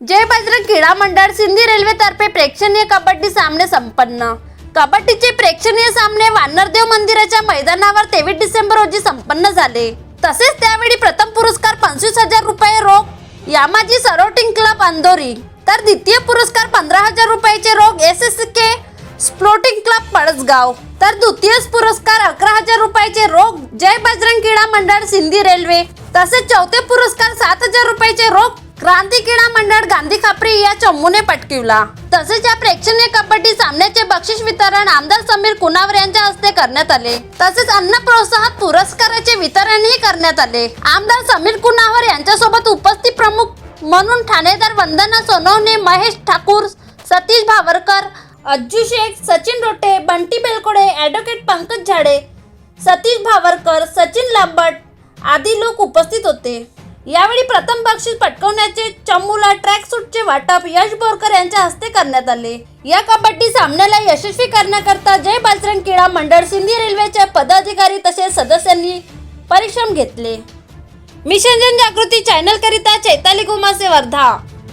जय बजरंग क्रीडा मंडळ सिंधी रेल्वेतर्फे प्रेक्षणीय कबड्डी सामने संपन्न. कबड्डीचे प्रेक्षणीय सामने वानरदेव मंदिराच्या मैदानावर तेवीस डिसेंबर रोजी संपन्न झाले. तसेच त्यावेळी प्रथम पुरस्कार पंचवीस हजार रुपये रोख यामाजी सरोटिंग क्लब अंदोरी. तर द्वितीय पुरस्कार पंधरा हजार रुपयाचे रोख S S K sporting club Palasgaon. तर द्वितीय पुरस्कार अकरा हजार रुपयाचे रोख जय बजरंग क्रीडा मंडळ सिंधी रेल्वे. तसेच चौथे पुरस्कार सात हजार रुपयाचे रोख क्रांती क्रीडा मंडळ गांधी खापरी या चमूने पटकिवला. तसेच या प्रेक्षणीय कबड्डी सामन्याचे बक्षीस वितरण आमदार समीर कुनावर यांच्या हस्ते करण्यात आले. तसेच अन्न प्रोत्साहन पुरस्काराचे वितरणही करण्यात आले. आमदार समीर कुनावर यांच्यासोबत उपस्थित प्रमुख म्हणून ठाणेदार वंदना सोनवणे महेश ठाकूर सतीश भावरकर अज्जू शेख सचिन रोटे बंटी बेलकोडे ॲडव्होकेट पंकज झाडे सतीश भावरकर सचिन लांबट आदी लोक उपस्थित होते. यावेळी प्रथम बक्षीस पटकवण्याचे चमूला ट्रॅक सूटचे वाटप यश बोरकर यांच्या हस्ते करण्यात आले. या कबड्डी सामन्याला यशस्वी करण्याकरता जय बजरंग क्रीडा मंडळ सिंधी रेल्वेच्या पदाधिकारी तसेच सदस्यांनी परिश्रम घेतले. मिशन जनजागृती चॅनल करिता चैताली कुमासे वर्धा.